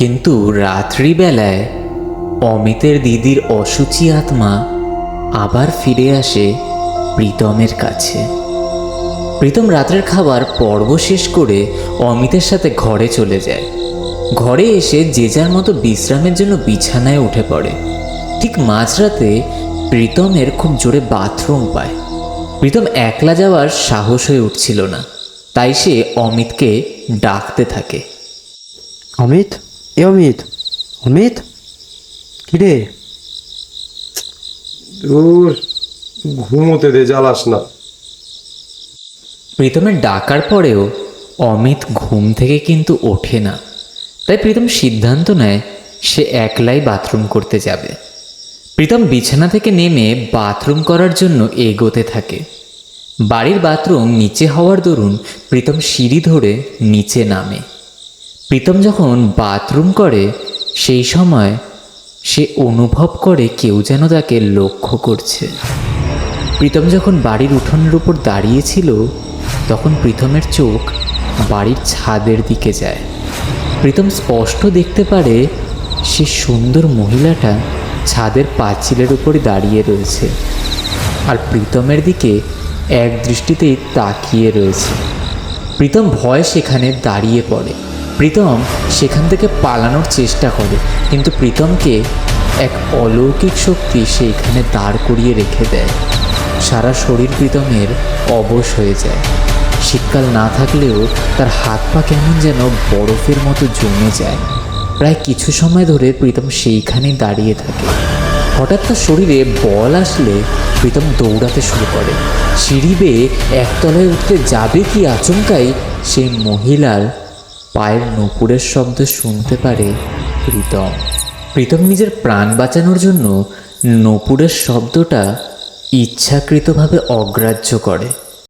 কিন্তু রাত্রিবেলায় অমিতের দিদির অসুচি আত্মা আবার ফিরে আসে প্রীতমের কাছে। প্রীতম রাত্রের খাবার পর্ব শেষ করে অমিতের সাথে ঘরে চলে যায়। ঘরে এসে যে যার মতো বিশ্রামের জন্য বিছানায় উঠে পড়ে। ঠিক মাঝরাতে প্রীতমের খুব জোরে বাথরুম পায়। প্রীতম একলা যাওয়ার সাহস হয়ে উঠছিল না। তাই সে অমিতকে ডাকতে থাকে। অমিত? এ অমিত অমিত? কিরে? দূর ঘুমোতে দে জ্বালাস না। প্রীতমের ডাকার পরেও অমিত ঘুম থেকে কিন্তু ওঠে না। তাই প্রীতম সিদ্ধান্ত নেয় সে একলাই বাথরুম করতে যাবে। প্রীতম বিছানা থেকে নেমে বাথরুম করার জন্য এগোতে থাকে। বাড়ির বাথরুম নিচে হওয়ার দরুন প্রীতম সিঁড়ি ধরে নিচে নামে। প্রীতম যখন বাথরুম করে, সেই সময় সে অনুভব করে কেউ যেন তাকে লক্ষ্য করছে। প্রীতম যখন বাড়ির উঠোনের উপর দাঁড়িয়েছিল, তখন প্রীতমের চোখ বাড়ির ছাদের দিকে যায়। প্রীতম স্পষ্ট দেখতে পারে সে সুন্দর মহিলাটা ছাদের পাঁচিলের উপরে দাঁড়িয়ে রয়েছে আর প্রীতমের দিকে এক দৃষ্টিতেই তাকিয়ে রয়েছে। প্রীতম ভয় সেখানে দাঁড়িয়ে পড়ে। প্রীতম সেখান থেকে পালানোর চেষ্টা করে, কিন্তু প্রীতমকে এক অলৌকিক শক্তি সেইখানে দাঁড় করিয়ে রেখে দেয়। সারা শরীর প্রীতমের অবশ হয়ে যায়। শীতকাল না থাকলেও তার হাত পা কেমন যেন বরফের মতো জমে যায়। প্রায় কিছু সময় ধরে প্রীতম সেইখানেই দাঁড়িয়ে থাকে। হঠাৎ তার শরীরে বল আসলে প্রীতম দৌড়াতে শুরু করে। সিঁড়ি বেয়ে একতলায় উঠতে যাবে কি আচমকাই সেই মহিলার পায়ের নপুরের শব্দ শুনতে পারে প্রীতম। প্রীতম নিজের প্রাণ বাঁচানোর জন্য নপুরের শব্দটা ইচ্ছাকৃতভাবে অগ্রাহ্য করে।